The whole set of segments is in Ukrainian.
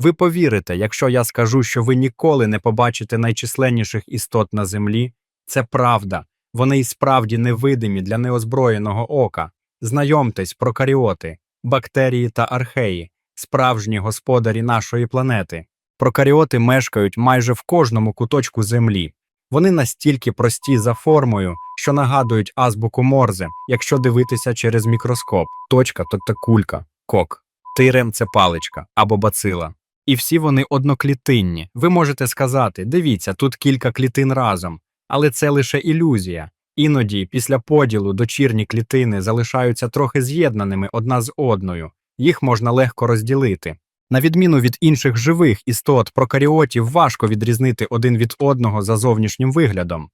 Ви повірите, якщо я скажу, що ви ніколи не побачите найчисленніших істот на землі, це правда. Вони й справді невидимі для неозброєного ока. Знайомтесь, прокаріоти, бактерії та археї, справжні господарі нашої планети. Прокаріоти мешкають майже в кожному куточку землі. Вони настільки прості за формою, що нагадують азбуку Морзе, якщо дивитися через мікроскоп. Точка тобто кулька, кок. Тирем це паличка або бацила. І всі вони одноклітинні. Ви можете сказати: дивіться, тут кілька клітин разом, але це лише ілюзія. Іноді, після поділу, дочірні клітини залишаються трохи з'єднаними одна з одною, їх можна легко розділити. На відміну від інших живих істот, прокаріотів важко відрізнити один від одного за зовнішнім виглядом.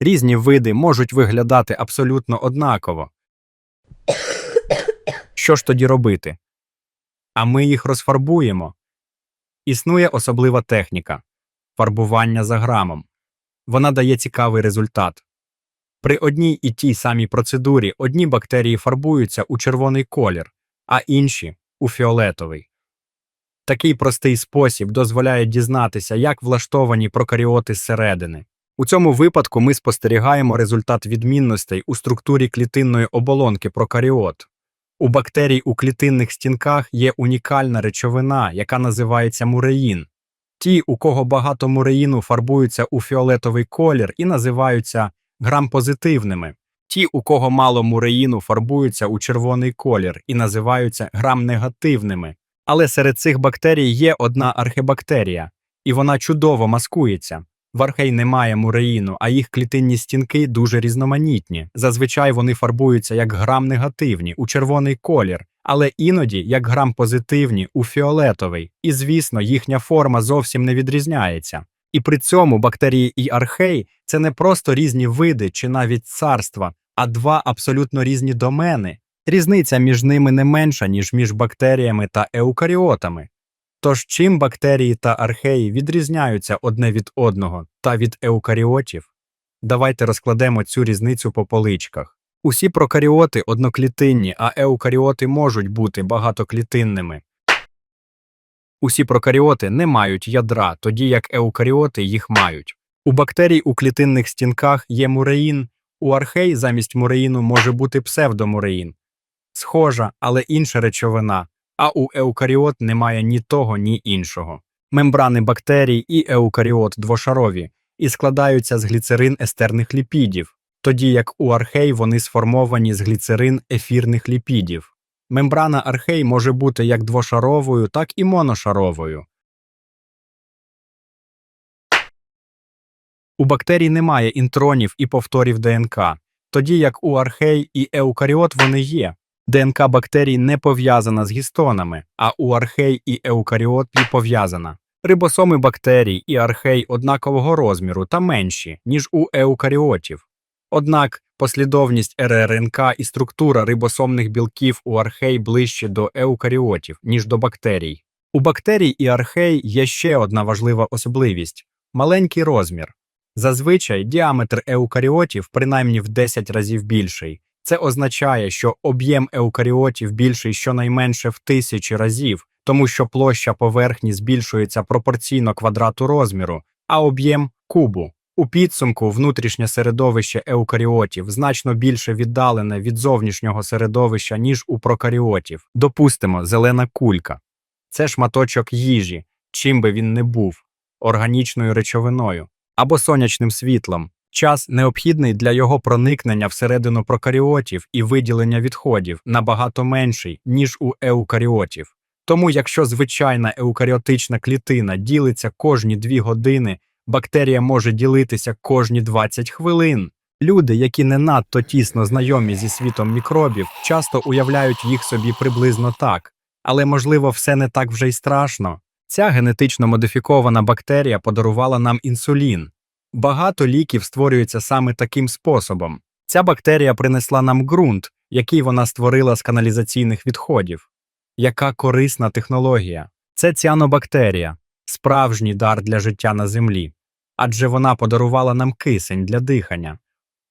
Різні види можуть виглядати абсолютно однаково. Що ж тоді робити? А ми їх розфарбуємо. Існує особлива техніка фарбування за грамом. Вона дає цікавий результат. При одній і тій самій процедурі одні бактерії фарбуються у червоний колір, а інші у фіолетовий. Такий простий спосіб дозволяє дізнатися, як влаштовані прокаріоти зсередини. У цьому випадку ми спостерігаємо результат відмінностей у структурі клітинної оболонки прокаріот. У бактерій у клітинних стінках є унікальна речовина, яка називається муреїн. Ті, у кого багато муреїну, фарбуються у фіолетовий колір і називаються грампозитивними. Ті, у кого мало муреїну, фарбуються у червоний колір і називаються грамнегативними. Але серед цих бактерій є одна архебактерія, і вона чудово маскується. В архей немає муреїну, а їх клітинні стінки дуже різноманітні. Зазвичай вони фарбуються як грам-негативні у червоний колір, але іноді як грам-позитивні у фіолетовий. І, звісно, їхня форма зовсім не відрізняється. І при цьому бактерії і архей це не просто різні види чи навіть царства, а два абсолютно різні домени. Різниця між ними не менша, ніж між бактеріями та еукаріотами. Тож чим бактерії та археї відрізняються одне від одного та від еукаріотів? Давайте розкладемо цю різницю по поличках. Усі прокаріоти одноклітинні, а еукаріоти можуть бути багатоклітинними. Усі прокаріоти не мають ядра, тоді як еукаріоти їх мають. У бактерій у клітинних стінках є муреїн, у архей замість муреїну може бути псевдомуреїн. Схожа, але інша речовина, а у еукаріот немає ні того, ні іншого. Мембрани бактерій і еукаріот двошарові і складаються з гліцерин естерних ліпідів, тоді як у архей вони сформовані з гліцерин ефірних ліпідів. Мембрана архей може бути як двошаровою, так і моношаровою. У бактерій немає інтронів і повторів ДНК, тоді як у архей і еукаріот вони є. ДНК бактерій не пов'язана з гістонами, а у архей і еукаріот пов'язана. Рибосоми бактерій і архей однакового розміру та менші, ніж у еукаріотів. Однак послідовність РРНК і структура рибосомних білків у архей ближче до еукаріотів, ніж до бактерій. У бактерій і архей є ще одна важлива особливість маленький розмір. Зазвичай діаметр еукаріотів принаймні в 10 разів більший. Це означає, що об'єм еукаріотів більший щонайменше в тисячі разів, тому що площа поверхні збільшується пропорційно квадрату розміру, а об'єм кубу. У підсумку внутрішнє середовище еукаріотів значно більше віддалене від зовнішнього середовища, ніж у прокаріотів. Допустимо, зелена кулька. Це шматочок їжі, чим би він не був, органічною речовиною або сонячним світлом. Час, необхідний для його проникнення всередину прокаріотів і виділення відходів, набагато менший, ніж у еукаріотів. Тому, якщо звичайна еукаріотична клітина ділиться кожні дві години, бактерія може ділитися кожні 20 хвилин. Люди, які не надто тісно знайомі зі світом мікробів, часто уявляють їх собі приблизно так, але можливо все не так вже й страшно. Ця генетично модифікована бактерія подарувала нам інсулін. Багато ліків створюються саме таким способом. Ця бактерія принесла нам ґрунт, який вона створила з каналізаційних відходів. Яка корисна технологія? Це ціанобактерія, справжній дар для життя на землі, адже вона подарувала нам кисень для дихання.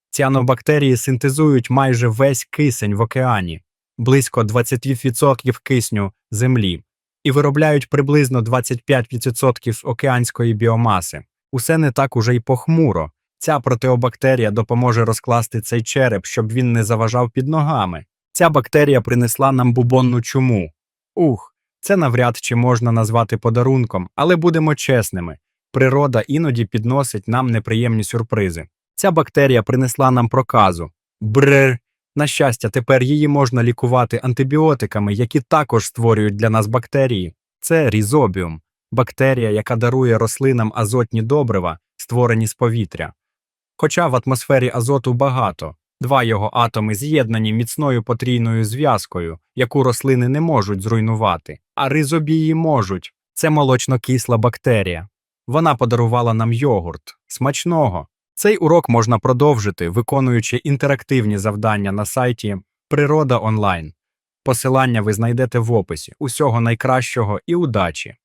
Ціанобактерії синтезують майже весь кисень в океані. близько 20% кисню землі і виробляють приблизно 25% океанської біомаси. Усе не так уже й похмуро. Ця протеобактерія допоможе розкласти цей череп, щоб він не заважав під ногами. Ця бактерія принесла нам бубонну чуму. Ух, це навряд чи можна назвати подарунком, але будемо чесними. Природа іноді підносить нам неприємні сюрпризи. Ця бактерія принесла нам проказу. Бррр. На щастя, тепер її можна лікувати антибіотиками, які також створюють для нас бактерії. Це різобіум, бактерія, яка дарує рослинам азотні добрива, створені з повітря. Хоча в атмосфері азоту багато, два його атоми з'єднані міцною потрійною зв'язкою, яку рослини не можуть зруйнувати, а ризобії можуть. Це молочно-кисла бактерія. Вона подарувала нам йогурт. Смачного. Цей урок можна продовжити, виконуючи інтерактивні завдання на сайті Природа онлайн. Посилання ви знайдете в описі. Усього найкращого і удачі!